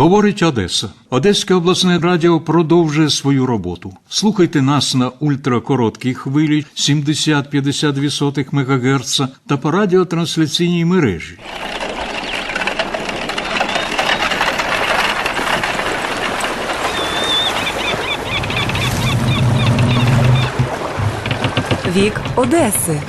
Говорить Одеса. Одеське обласне радіо продовжує свою роботу. Слухайте нас на ультракороткій хвилі 70-52 МГц та по радіотрансляційній мережі. Вік Одеси.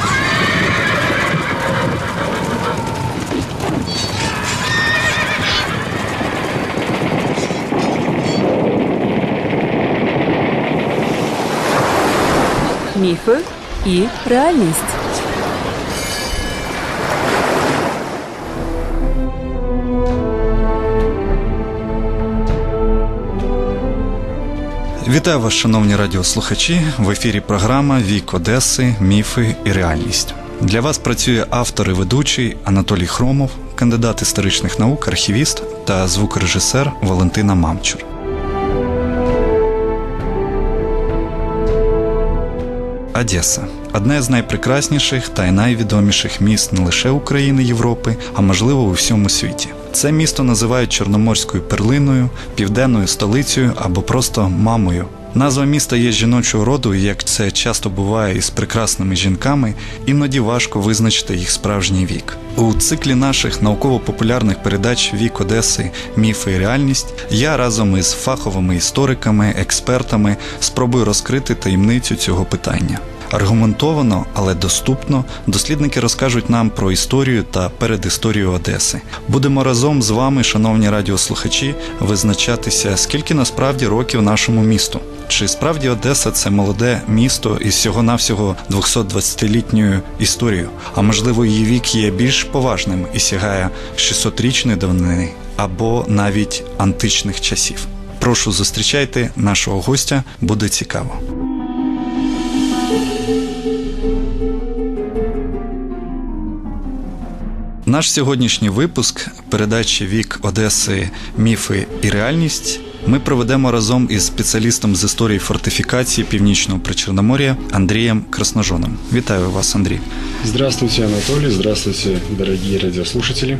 Міфи і реальність. Вітаю вас, шановні радіослухачі. В ефірі програма Вік Одеси, міфи і реальність. Для вас працює автор і ведучий Анатолій Хромов, кандидат історичних наук, архівіст та звукорежисер Валентина Мамчур. Одеса одне з найпрекрасніших та й найвідоміших міст не лише України Європи, а можливо у всьому світі. Це місто називають Чорноморською перлиною, південною столицею або просто мамою. Назва міста є жіночого роду, і як це часто буває із прекрасними жінками, іноді важко визначити їх справжній вік. У циклі наших науково-популярних передач Вік Одеси, міфи і реальність я разом із фаховими істориками, експертами спробую розкрити таємницю цього питання. Аргументовано, але доступно дослідники розкажуть нам про історію та передісторію Одеси. Будемо разом з вами, шановні радіослухачі, визначатися, скільки насправді років нашому місту. Чи справді Одеса це молоде місто із всього-навсього 220-літньою історією, а можливо її вік є більш поважним і сягає 600-річної давнини або навіть античних часів. Прошу зустрічайте нашого гостя, буде цікаво. Наш сьогоднішній випуск передачі Вік Одеси, міфи і реальність. Ми проведемо разом із спеціалістом з історії фортифікації Північного Причорномор'я Андрієм Красножоном. Вітаю вас, Андрій. Здравствуйте, Анатолій. Здравствуйте, дорогі радиослушатели.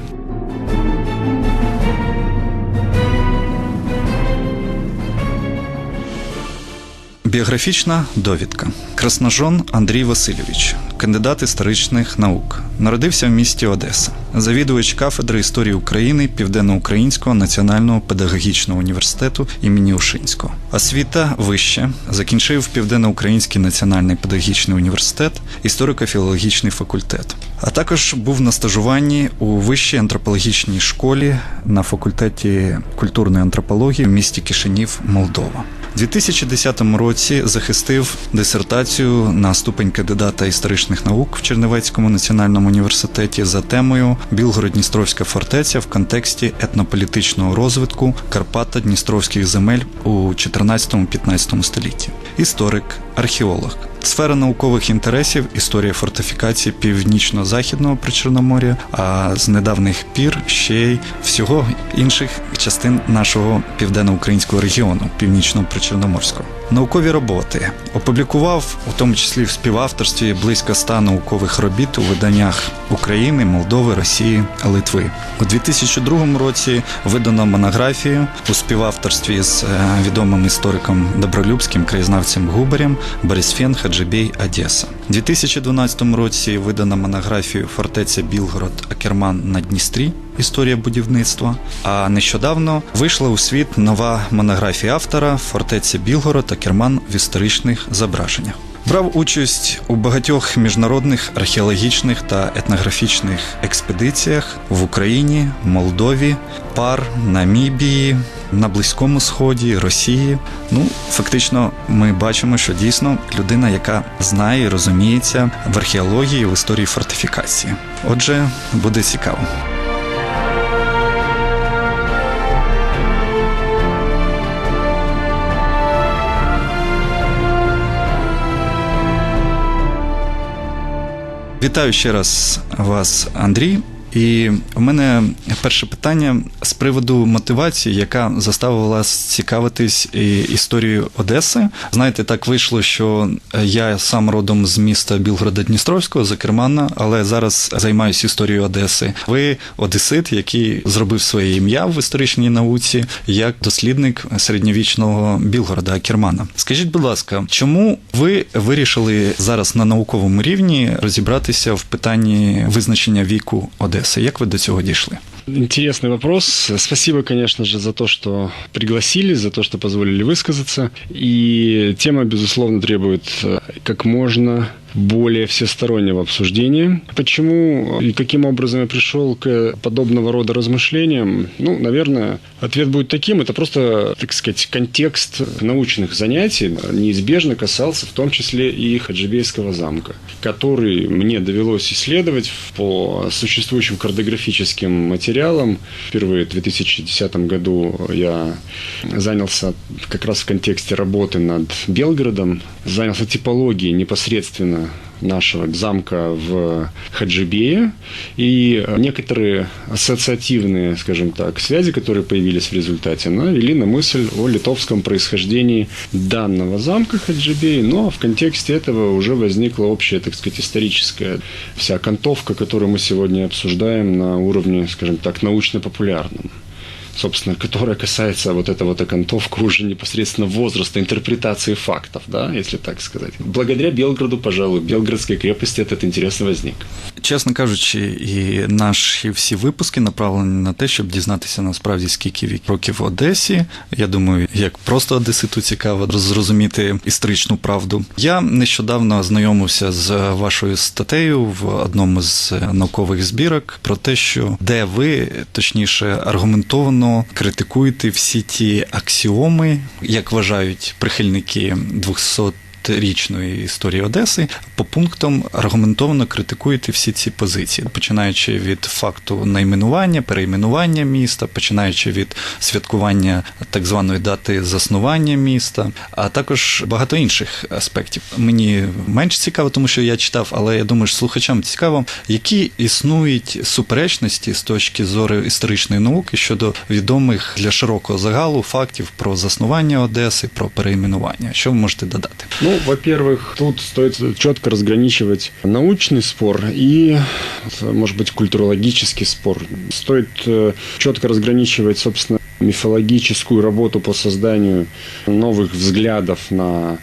Біографічна довідка. Красножон Андрій Васильович, кандидат історичних наук. Народився в місті Одеса, завідувач кафедри історії України Південноукраїнського національного педагогічного університету імені Ушинського. Освіта вище закінчив Південноукраїнський національний педагогічний університет, історико-філологічний факультет. А також був на стажуванні у вищій антропологічній школі на факультеті культурної антропології в місті Кишинів, Молдова. У 2010 році захистив дисертацію на ступень кандидата історичних наук в Чернівецькому національному університеті за темою Білгород-Дністровська фортеця в контексті етнополітичного розвитку Карпато-Дністровських земель у 14-15 столітті. Історик, археолог. Сфера наукових інтересів історія фортифікації північно-західного причорномор'я, а з недавніх пір ще й всього інших частин нашого південноукраїнського регіону, північного причорноморського. Наукові роботи опублікував, у тому числі в співавторстві, близько ста наукових робіт у виданнях України, Молдови, Росії, Литви. У 2002 році видано монографію у співавторстві з відомим істориком Добролюбським краєзнавцем Губарем Борисфен Хаджибей Одеса. У 2012 році видано монографію Фортеця Білгород Акерман на Дністрі. Історія будівництва. А нещодавно вийшла у світ нова монографія автора Фортеця Білгород Акерман в історичних зображеннях. Брав участь у багатьох міжнародних археологічних та етнографічних експедиціях в Україні, Молдові, Пар, Намібії, на Близькому Сході, Росії. Ну, фактично, ми бачимо, що дійсно людина, яка знає і розуміється в археології, в історії фортифікації. Отже, буде цікаво. Вітаю ще раз вас, Андрій. І в мене перше питання з приводу мотивації, яка заставила вас цікавитись історією Одеси. Знаєте, так вийшло, що я сам родом з міста Білгорода Дністровського, з Кермана, але зараз займаюся історією Одеси. Ви одесит, який зробив своє ім'я в історичній науці як дослідник середньовічного Білгорода Кермана. Скажіть, будь ласка, чому ви вирішили зараз на науковому рівні розібратися в питанні визначення віку Одеси? Як ви до цього дійшли? Интересный вопрос. Спасибо, конечно же, за то, что пригласили, за то, что позволили высказаться. И тема, безусловно, требует э, как можно более всестороннего обсуждения. Почему и каким образом я пришел к подобного рода размышлениям? Ну, наверное, ответ будет таким. Это просто, так сказать, контекст научных занятий неизбежно касался в том числе и Хаджибейского замка, который мне довелось исследовать по существующим картографическим материалам. Впервые в 2010 году я занялся как раз в контексте работы над Белгородом, занялся типологией непосредственно нашего замка в Хаджибее и некоторые ассоциативные, скажем так, связи, которые появились в результате, навели на мысль о литовском происхождении данного замка Хаджибеи, но в контексте этого уже возникла общая, так сказать, историческая вся окантовка, которую мы сегодня обсуждаем на уровне, скажем так, научно-популярном собственно, которая касается вот эта вот окантовка уже непосредственно возраста, интерпретации фактов, да, если так сказать. Благодаря Белгороду, пожалуй, Белгородской крепости этот интерес возник. Чесно кажучи, і наші всі випуски направлені на те, щоб дізнатися насправді скільки років в Одесі. Я думаю, як просто Одеситу цікаво зрозуміти історичну правду. Я нещодавно ознайомився з вашою статтею в одному з наукових збірок про те, що де ви точніше аргументовано критикуєте всі ті аксіоми, як вважають прихильники 200 річної історії Одеси по пунктам аргументовано критикуєте всі ці позиції, починаючи від факту найменування, перейменування міста, починаючи від святкування так званої дати заснування міста, а також багато інших аспектів. Мені менш цікаво, тому що я читав, але я думаю, що слухачам цікаво, які існують суперечності з точки зору історичної науки щодо відомих для широкого загалу фактів про заснування Одеси, про перейменування. Що ви можете додати? Ну, во-первых, тут стоит четко разграничивать научный спор и, может быть, культурологический спор. Стоит э, четко разграничивать, собственно, мифологическую работу по созданию новых взглядов на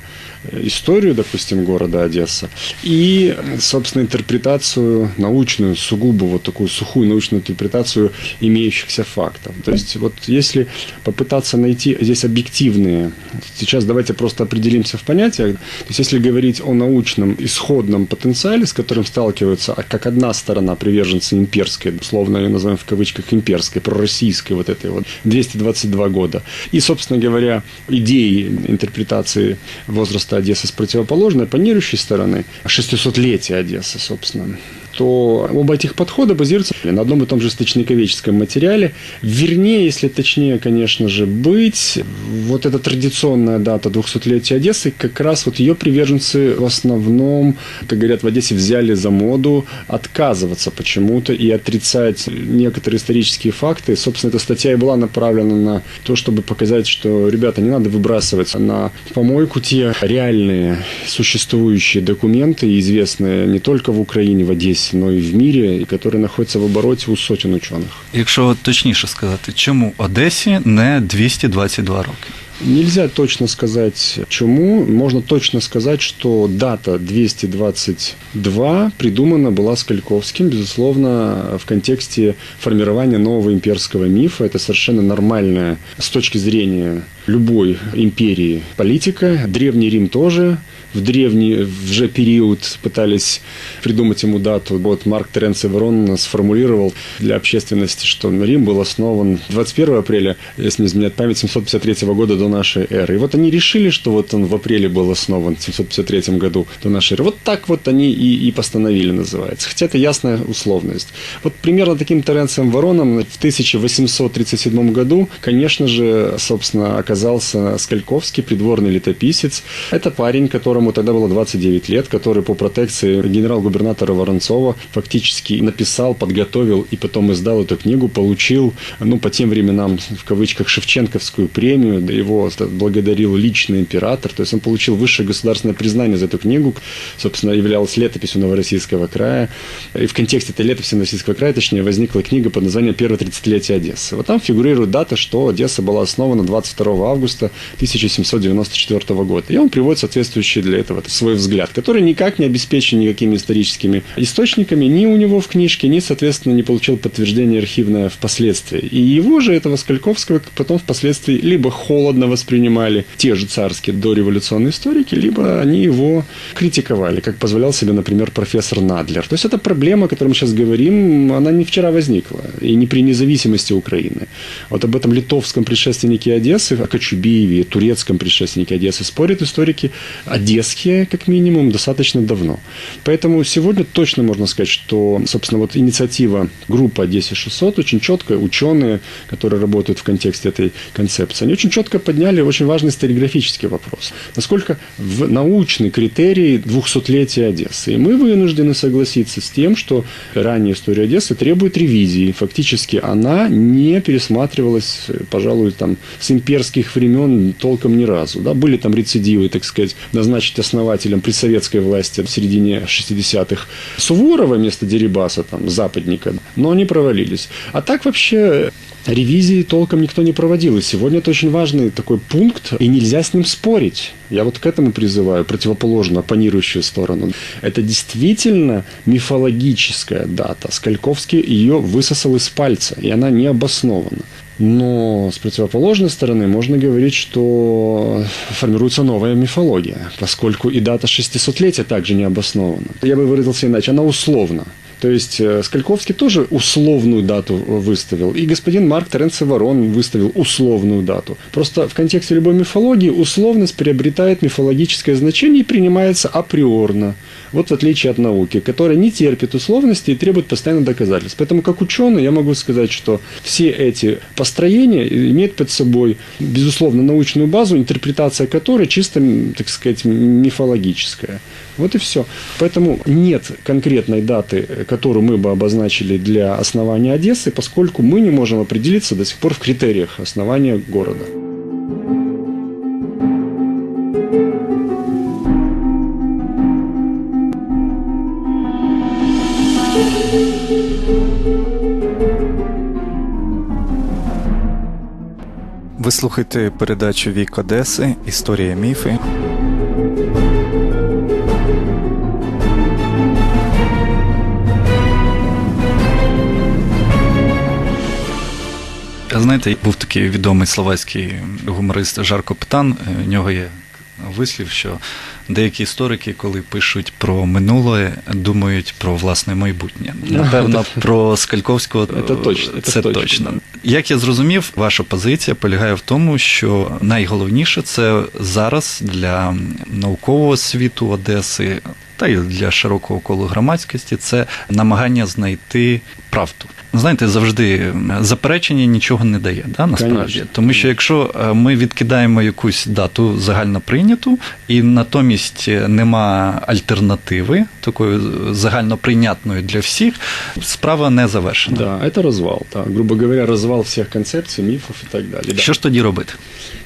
историю, допустим, города Одесса, и, собственно, интерпретацию научную, сугубо вот такую сухую научную интерпретацию имеющихся фактов. То есть вот если попытаться найти здесь объективные, сейчас давайте просто определимся в понятиях, то есть если говорить о научном исходном потенциале, с которым сталкиваются а как одна сторона приверженцы имперской, условно ее называем в кавычках имперской, пророссийской вот этой вот, 222 года, и, собственно говоря, идеи интерпретации возраста Одессы с противоположной, оппонирующей стороны, 600-летия Одессы, собственно, то оба этих подхода базируются на одном и том же стычниковеческом материале. Вернее, если точнее, конечно же, быть, вот эта традиционная дата 200-летия Одессы, как раз вот ее приверженцы в основном, как говорят в Одессе, взяли за моду отказываться почему-то и отрицать некоторые исторические факты. Собственно, эта статья и была направлена на то, чтобы показать, что, ребята, не надо выбрасывать на помойку те реальные существующие документы, известные не только в Украине, в Одессе, но и в мире, и которые находятся в обороте у сотен ученых. Якщо точніше сказати, чому Одесі не 222 роки? Нельзя точно сказать, чему. Можно точно сказать, что дата 222 придумана была Скальковским, безусловно, в контексте формирования нового имперского мифа. Это совершенно нормальная с точки зрения любой империи политика. Древний Рим тоже в древний уже период пытались придумать ему дату. Вот Марк Теренций Ворон сформулировал для общественности, что Рим был основан 21 апреля, если не изменяет память, 753 года до нашей эры. И вот они решили, что вот он в апреле был основан в 753 году до нашей эры. Вот так вот они и, и постановили, называется. Хотя это ясная условность. Вот примерно таким Теренцием Вороном в 1837 году, конечно же, собственно, оказался Скальковский, придворный летописец. Это парень, который которому тогда было 29 лет, который по протекции генерал-губернатора Воронцова фактически написал, подготовил и потом издал эту книгу, получил, ну, по тем временам, в кавычках, Шевченковскую премию, да его благодарил личный император, то есть он получил высшее государственное признание за эту книгу, собственно, являлась летописью Новороссийского края, и в контексте этой летописи Новороссийского края, точнее, возникла книга под названием «Первое 30-летие Одессы». Вот там фигурирует дата, что Одесса была основана 22 августа 1794 года. И он приводит соответствующий для этого свой взгляд, который никак не обеспечен никакими историческими источниками, ни у него в книжке, ни, соответственно, не получил подтверждение архивное впоследствии. И его же, этого Скальковского, потом впоследствии либо холодно воспринимали те же царские дореволюционные историки, либо они его критиковали, как позволял себе, например, профессор Надлер. То есть эта проблема, о которой мы сейчас говорим, она не вчера возникла, и не при независимости Украины. Вот об этом литовском предшественнике Одессы, о Кочубееве, турецком предшественнике Одессы спорят историки одесские, как минимум, достаточно давно. Поэтому сегодня точно можно сказать, что, собственно, вот инициатива группы Одессе 600 очень четко, ученые, которые работают в контексте этой концепции, они очень четко подняли очень важный историографический вопрос. Насколько в научный критерий 200-летия Одессы. И мы вынуждены согласиться с тем, что ранняя история Одессы требует ревизии. Фактически она не пересматривалась, пожалуй, там, с имперских времен толком ни разу. Да? Были там рецидивы, так сказать, назначить основателем при советской власти в середине 60-х Суворова вместо Дерибаса, там, западника, но они провалились. А так вообще ревизии толком никто не проводил. И сегодня это очень важный такой пункт, и нельзя с ним спорить. Я вот к этому призываю, противоположную, оппонирующую сторону. Это действительно мифологическая дата. Скальковский ее высосал из пальца, и она не обоснована. Но с противоположной стороны можно говорить, что формируется новая мифология, поскольку и дата 600-летия также не обоснована. Я бы выразился иначе, она условна. То есть э, Скальковский тоже условную дату выставил, и господин Марк Теренце Ворон выставил условную дату. Просто в контексте любой мифологии условность приобретает мифологическое значение и принимается априорно. Вот в отличие от науки, которая не терпит условности и требует постоянно доказательств. Поэтому как ученый я могу сказать, что все эти построения имеют под собой, безусловно, научную базу, интерпретация которой чисто, так сказать, мифологическая. Вот и все. Поэтому нет конкретной даты, которую мы бы обозначили для основания Одессы, поскольку мы не можем определиться до сих пор в критериях основания города. Ви слухаєте передачу Вік Одеси Історія міфи. Знаєте, був такий відомий словацький гуморист Жарко Птан. У нього є вислів, що деякі історики, коли пишуть про минуле, думають про власне майбутнє. Напевно, про Скальковського Це точно, це це точно. точно. Як я зрозумів, ваша позиція полягає в тому, що найголовніше це зараз для наукового світу Одеси. Та й для широкого колу громадськості це намагання знайти правду. Знаєте, завжди заперечення нічого не дає, да, насправді. Конечно. Тому що якщо е, ми відкидаємо якусь дату загально прийняту, і натомість нема альтернативи, такої загальноприйнятної для всіх, справа не завершена. Да, это развал. Да. Грубо говоря, развал всех концепций, мифов и так далее. Да. Що ж тоді робити?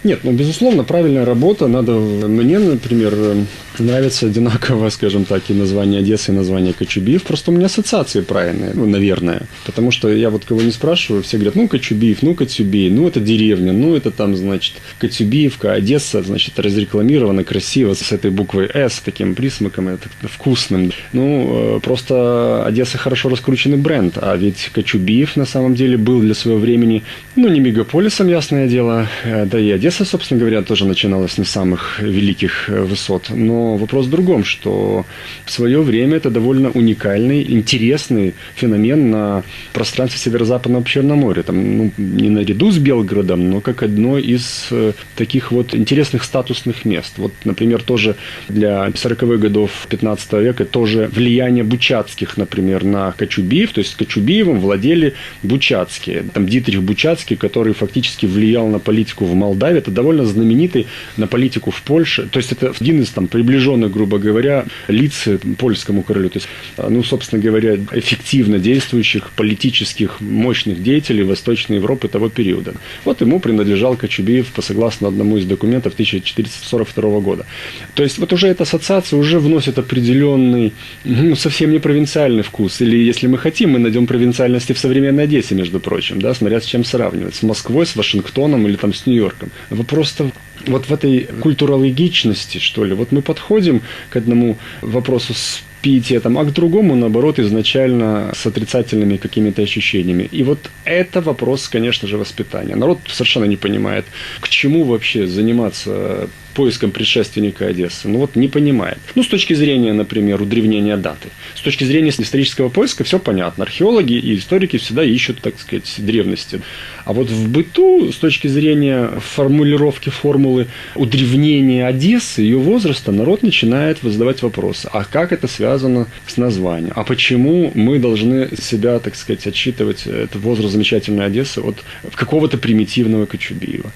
Нет, ну, безусловно, правильная работа. Надо, мне, например, э, нравится одинаково, скажем так, и название Одессы, и название Кочубиев. Просто у меня ассоциации правильные, ну, наверное. Потому что я вот кого не спрашиваю, все говорят, ну, Кочубиев, ну, Коцюбей, ну, это деревня, ну, это там, значит, Коцюбиевка, Одесса, значит, разрекламирована красиво с этой буквой «С», таким присмаком, это вкусным. Ну, э, просто Одесса хорошо раскрученный бренд, а ведь Кочубиев на самом деле был для своего времени, ну, не мегаполисом, ясное дело, э, да и Одесса, собственно говоря, тоже начиналась не самых великих э, высот. Но вопрос в другом, что в свое время это довольно уникальный, интересный феномен на пространстве Северо-Западного Черноморья. Там, ну, не наряду с Белгородом, но как одно из э, таких вот интересных статусных мест. Вот, например, тоже для 40-х годов 15 века тоже влияние Бучацких, например, на Кочубиев, то есть Кочубиевым владели Бучацкие. Там Дитрих Бучацкий, который фактически влиял на политику в Молдавии, это довольно знаменитый на политику в Польше. То есть это один из там приближенных грубо говоря, лиц польскому королю. То есть, ну, собственно говоря, эффективно действующих политических мощных деятелей Восточной Европы того периода. Вот ему принадлежал Кочубеев по согласно одному из документов 1442 года. То есть вот уже эта ассоциация уже вносит определенный, ну, совсем не провинциальный вкус. Или если мы хотим, мы найдем провинциальности в современной Одессе, между прочим, да, смотря с чем сравнивать. С Москвой, с Вашингтоном или там с Нью-Йорком. Вопрос-то вот в этой культурологичности, что ли, вот мы подходим к одному вопросу с пиететом, а к другому, наоборот, изначально с отрицательными какими-то ощущениями. И вот это вопрос, конечно же, воспитания. Народ совершенно не понимает, к чему вообще заниматься поиском предшественника Одессы. Ну вот не понимает. Ну, с точки зрения, например, удревнения даты. С точки зрения исторического поиска все понятно. Археологи и историки всегда ищут, так сказать, древности. А вот в быту, с точки зрения формулировки формулы удревнения Одессы, ее возраста, народ начинает задавать вопросы. А как это связано с названием? А почему мы должны себя, так сказать, отчитывать, этот возраст замечательной Одессы от какого-то примитивного Кочубиева?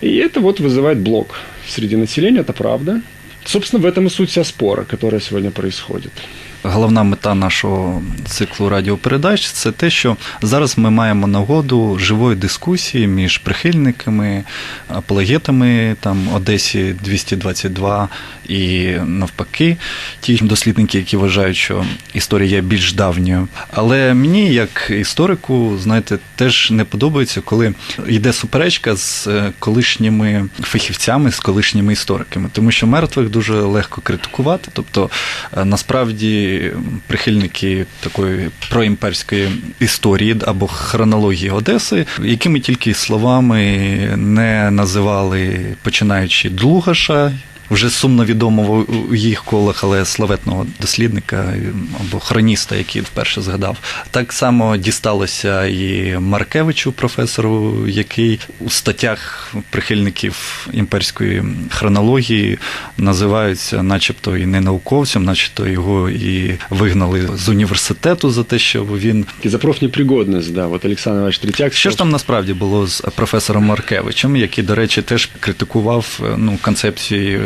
И это вот вызывает блок среди населения, это правда. Собственно, в этом и суть вся спора, которая сегодня происходит. Головна мета нашого циклу радіопередач це те, що зараз ми маємо нагоду живої дискусії між прихильниками, апологетами там Одесі 222 і навпаки, ті дослідники, які вважають, що історія є більш давньою. Але мені, як історику, знаєте, теж не подобається, коли йде суперечка з колишніми фахівцями, з колишніми істориками, тому що мертвих дуже легко критикувати. Тобто, насправді прихильники такої проімперської історії або хронології Одеси, якими тільки словами не називали починаючи Длугаша. Вже сумно відомого у їх колах, але славетного дослідника або хроніста, який вперше згадав. Так само дісталося і Маркевичу, професору, який у статтях прихильників імперської хронології називаються, начебто, і не науковцем, начебто його і вигнали з університету за те, що він І за профнепригодність, да. От Олександр Іванович Третяк. Що ж там насправді було з професором Маркевичем, який, до речі, теж критикував ну, концепції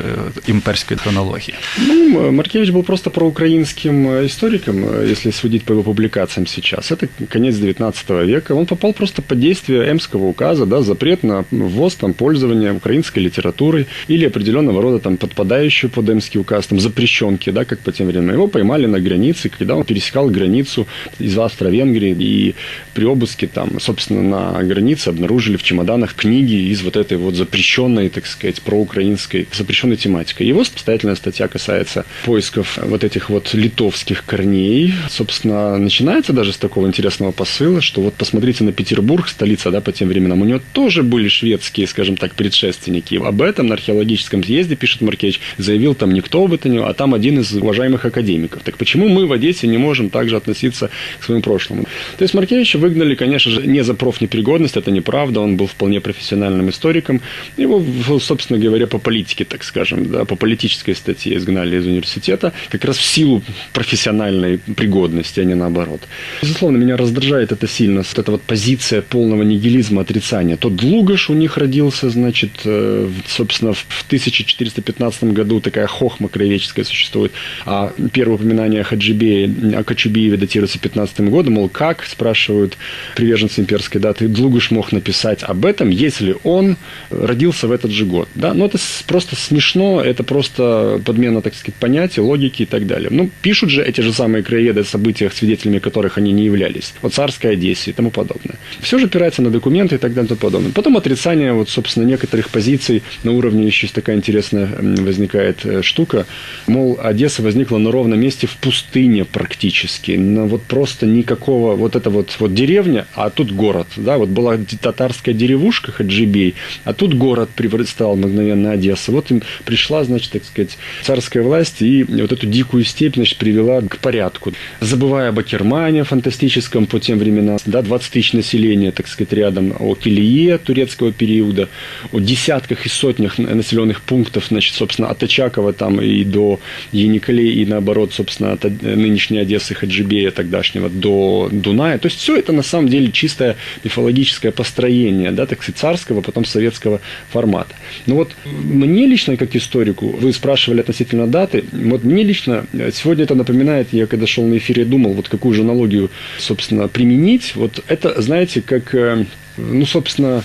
имперской хронологии. Ну, Маркевич был просто проукраинским историком, если судить по его публикациям сейчас. Это конец 19 века. Он попал просто под действие Эмского указа, да, запрет на ввоз, там, пользование украинской литературой или определенного рода там подпадающую под Эмский указ, там, запрещенки, да, как по тем временам. Его поймали на границе, когда он пересекал границу из Австро-Венгрии и при обыске там, собственно, на границе обнаружили в чемоданах книги из вот этой вот запрещенной, так сказать, проукраинской, запрещенной тематика. Его обстоятельная статья касается поисков вот этих вот литовских корней. Собственно, начинается даже с такого интересного посыла, что вот посмотрите на Петербург, столица, да, по тем временам, у него тоже были шведские, скажем так, предшественники. Об этом на археологическом съезде, пишет Маркевич, заявил там никто то ни а там один из уважаемых академиков. Так почему мы в Одессе не можем также относиться к своему прошлому? То есть Маркевича выгнали, конечно же, не за профнепригодность, это неправда, он был вполне профессиональным историком. Его, собственно говоря, по политике, так скажем, да, по политической статье изгнали из университета, как раз в силу профессиональной пригодности, а не наоборот. Безусловно, меня раздражает это сильно, вот эта вот позиция полного нигилизма, отрицания. Тот Длугаш у них родился, значит, э, собственно, в 1415 году такая хохма краеведческая существует, а первое упоминание о Хаджибее, о Кочубиеве датируется 15 годом, мол, как, спрашивают приверженцы имперской даты, Длугаш мог написать об этом, если он родился в этот же год. Да? Но это просто смешно, это просто подмена, так сказать, понятий, логики и так далее. Ну, пишут же эти же самые краеведы о событиях, свидетелями которых они не являлись. Вот царская Одессе и тому подобное. Все же опирается на документы и так далее и тому подобное. Потом отрицание, вот, собственно, некоторых позиций на уровне еще такая интересная возникает э, штука. Мол, Одесса возникла на ровном месте в пустыне практически. На вот просто никакого, вот это вот, вот деревня, а тут город. Да, вот была татарская деревушка Хаджибей, а тут город стал мгновенно Одесса. Вот им пришла, значит, так сказать, царская власть и вот эту дикую степь, значит, привела к порядку. Забывая об Акермане фантастическом по тем временам, да, 20 тысяч населения, так сказать, рядом, о Килие турецкого периода, о десятках и сотнях населенных пунктов, значит, собственно, от Очакова там и до Яникалей, и наоборот, собственно, от нынешней Одессы Хаджибея тогдашнего до Дуная. То есть все это на самом деле чистое мифологическое построение, да, так сказать, царского, потом советского формата. Но вот мне лично, как историку, вы спрашивали относительно даты. Вот мне лично э, сегодня это напоминает, я когда шел на эфире, думал, вот какую же аналогию, собственно, применить. Вот это, знаете, как, э, ну, собственно,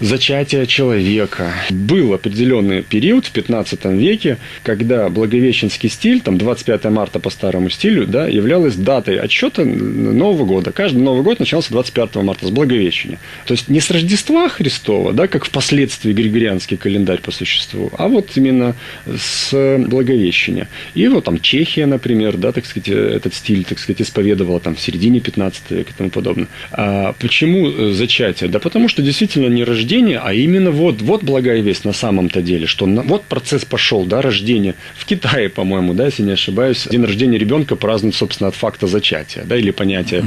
зачатия человека. Был определенный период в 15 веке, когда благовещенский стиль, там 25 марта по старому стилю, да, являлась датой отсчета Нового года. Каждый Новый год начинался 25 марта с Благовещения. То есть не с Рождества Христова, да, как впоследствии Григорианский календарь по существу, а вот именно с Благовещения. И вот там Чехия, например, да, так сказать, этот стиль, так сказать, исповедовала там в середине 15 века и тому подобное. А почему зачатие? Да потому что действительно не рождение рождения, а именно вот, вот благая весть на самом-то деле, что на, вот процесс пошел, да, рождение. В Китае, по-моему, да, если не ошибаюсь, день рождения ребенка празднуют, собственно, от факта зачатия, да, или понятия.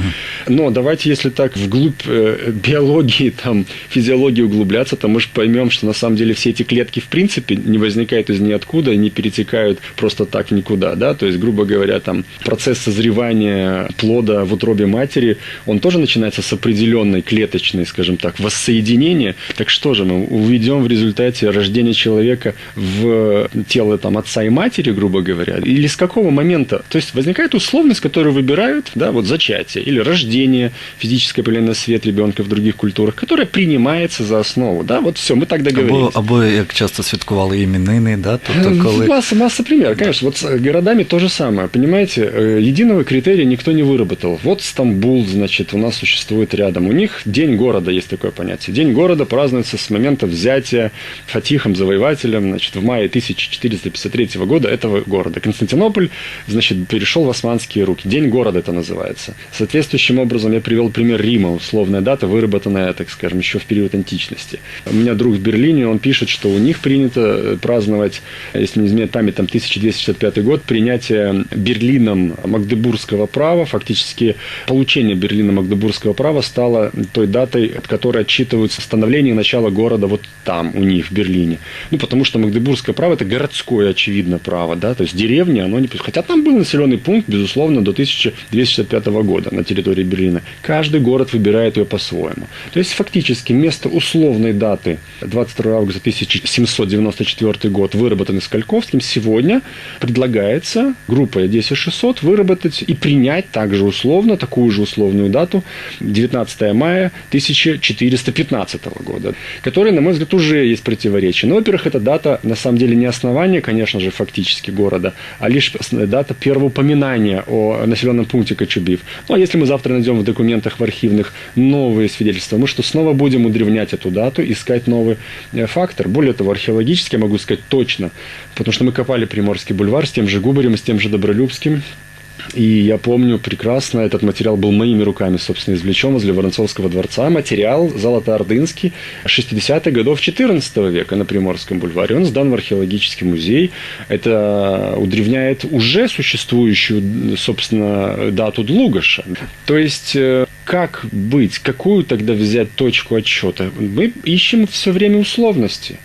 Но давайте, если так вглубь э, биологии, там, физиологии углубляться, то мы же поймем, что на самом деле все эти клетки, в принципе, не возникают из ниоткуда не перетекают просто так никуда, да, то есть, грубо говоря, там, процесс созревания плода в утробе матери, он тоже начинается с определенной клеточной, скажем так, воссоединения, так что же мы уведем в результате рождения человека в тело там, отца и матери, грубо говоря? Или с какого момента? То есть возникает условность, которую выбирают, да, вот зачатие или рождение, физическое появление на свет ребенка в других культурах, которое принимается за основу. Да, вот все, мы так договорились. Або, або як часто святкували іменини, да? тобто коли... Масса, масса примеров, конечно. Вот с городами то же самое. Понимаете, единого критерия никто не выработал. Вот Стамбул, значит, у нас существует рядом. У них день города, есть такое понятие. День города празднуется с момента взятия Фатихом, завоевателем, значит, в мае 1453 года этого города. Константинополь, значит, перешел в османские руки. День города это называется. Соответствующим образом я привел пример Рима, условная дата, выработанная, так скажем, еще в период античности. У меня друг в Берлине, он пишет, что у них принято праздновать, если не изменяет память, там 1265 год, принятие Берлином Магдебургского права, фактически получение Берлина Магдебургского права стало той датой, от которой отчитываются становление начала города вот там, у них, в Берлине. Ну, потому что Магдебургское право – это городское, очевидно, право, да, то есть деревни, оно не... Хотя там был населенный пункт, безусловно, до 1265 года на территории Берлина. Каждый город выбирает ее по-своему. То есть, фактически, вместо условной даты 22 августа 1794 год, выработанный Скальковским, сегодня предлагается группой 10600 выработать и принять также условно, такую же условную дату 19 мая 1415 года, который, на мой взгляд, уже есть противоречие. Но, во-первых, эта дата, на самом деле, не основание, конечно же, фактически города, а лишь дата первого упоминания о населенном пункте Кочубив. Ну, а если мы завтра найдем в документах в архивных новые свидетельства, мы что, снова будем удревнять эту дату, искать новый э, фактор. Более того, археологически я могу сказать точно, потому что мы копали Приморский бульвар с тем же Губарем, с тем же Добролюбским, и я помню прекрасно, этот материал был моими руками, собственно, извлечен возле Воронцовского дворца. Материал Золотоордынский 60-х годов 14 века на Приморском бульваре. Он сдан в археологический музей. Это удревняет уже существующую, собственно, дату Длугаша. То есть э, как быть, какую тогда взять точку отсчета? Мы ищем все время условности.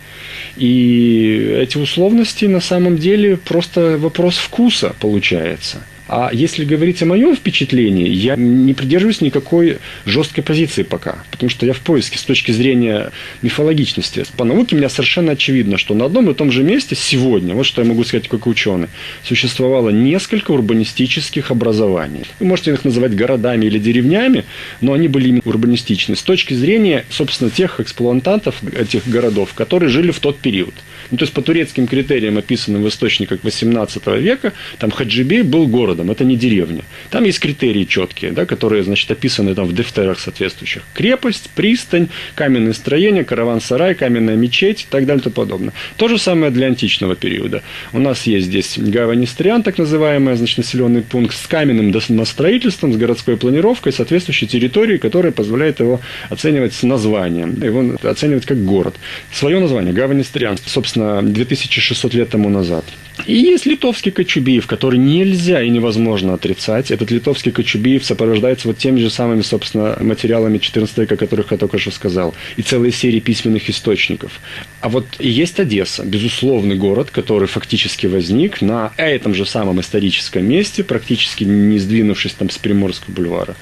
И эти условности на самом деле просто вопрос вкуса получается. А если говорить о моем впечатлении, я не придерживаюсь никакой жесткой позиции пока, потому что я в поиске с точки зрения мифологичности. По науке меня совершенно очевидно, что на одном и том же месте сегодня, вот что я могу сказать как ученый, существовало несколько урбанистических образований. Вы можете их называть городами или деревнями, но они были именно урбанистичны с точки зрения, собственно, тех эксплуатантов этих городов, которые жили в тот период. Ну, то есть по турецким критериям, описанным в источниках 18 века, там Хаджибей был городом, это не деревня. Там есть критерии четкие, да, которые, значит, описаны там в дефтерах соответствующих. Крепость, пристань, каменные строения, караван-сарай, каменная мечеть и так далее и тому подобное. То же самое для античного периода. У нас есть здесь гавань Истриан, так называемый, значит, населенный пункт с каменным домостроительством, с городской планировкой, соответствующей территорией, которая позволяет его оценивать с названием, его оценивать как город. Свое название, гавань Истриан, собственно, собственно, 2600 лет тому назад. И есть литовский Кочубеев, который нельзя и невозможно отрицать. Этот литовский Кочубеев сопровождается вот теми же самыми, собственно, материалами 14 века, о которых я только что сказал, и целой серии письменных источников. А вот есть Одесса, безусловный город, который фактически возник на этом же самом историческом месте, практически не сдвинувшись там с Приморского бульвара.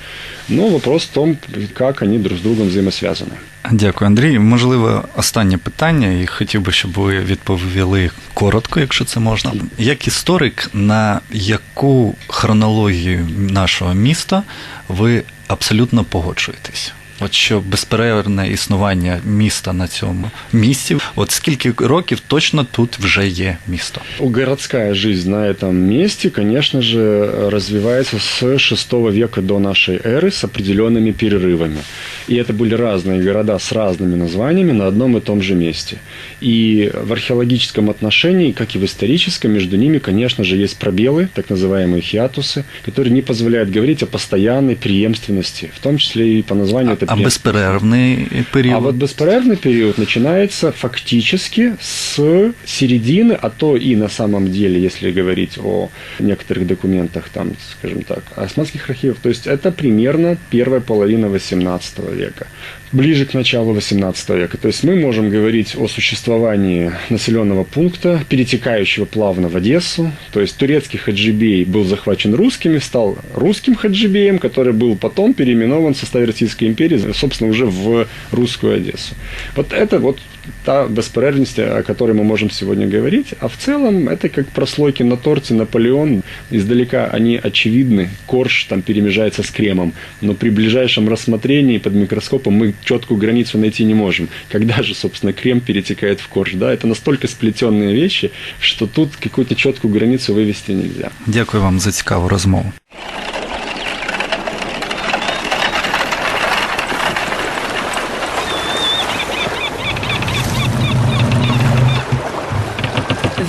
Но вопрос в том, как они друг с другом взаимосвязаны. Дякую, Андрій. Можливо, останнє питання, і хотів би, щоб ви відповіли коротко, якщо це можна. Як історик, на яку хронологію нашого міста ви абсолютно погоджуєтесь? От що безперервне існування міста на цьому місці, от скільки років точно тут вже є місто? Городская жизнь на этом месте, конечно же, развивается с 6 века до нашей эры с определенными перерывами. И это были разные города с разными названиями на одном и том же месте. И в археологическом отношении, как и в историческом, между ними, конечно же, есть пробелы, так называемые хиатусы, которые не позволяют говорить о постоянной преемственности, в том числе и по названию а, это А беспрервный период? А вот беспрервный период начинается фактически с середины, а то и на самом деле, если говорить о некоторых документах, там, скажем так, османских архивов, то есть это примерно первая половина 18 человека. Ближе к началу XVIII века. То есть мы можем говорить о существовании населенного пункта, перетекающего плавно в Одессу. То есть турецкий хаджибей был захвачен русскими, стал русским хаджибеем, который был потом переименован в составе Российской империи, собственно, уже в русскую Одессу. Вот это вот та бесперервность, о которой мы можем сегодня говорить. А в целом это как прослойки на торте Наполеон. Издалека они очевидны. Корж там перемежается с кремом. Но при ближайшем рассмотрении под микроскопом мы четкую границу найти не можем. Когда же, собственно, крем перетекает в корж? Да, это настолько сплетенные вещи, что тут какую-то четкую границу вывести нельзя. Дякую вам за цікаву розмову.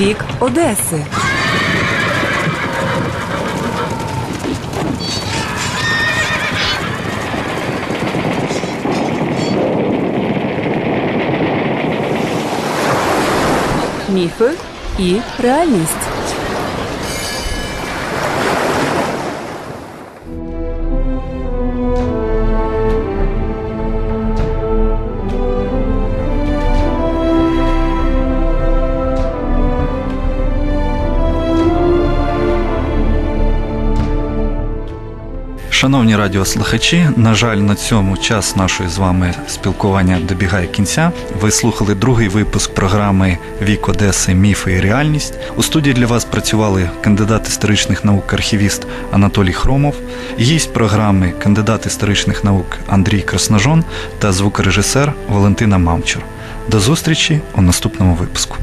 Вік Одеси. Міфи і реальність. Шановні радіослухачі, на жаль, на цьому час нашої з вами спілкування добігає кінця. Ви слухали другий випуск програми Вік Одеси, міфи і реальність. У студії для вас працювали кандидат історичних наук, архівіст Анатолій Хромов, гість програми кандидат історичних наук Андрій Красножон та звукорежисер Валентина Мамчур. До зустрічі у наступному випуску.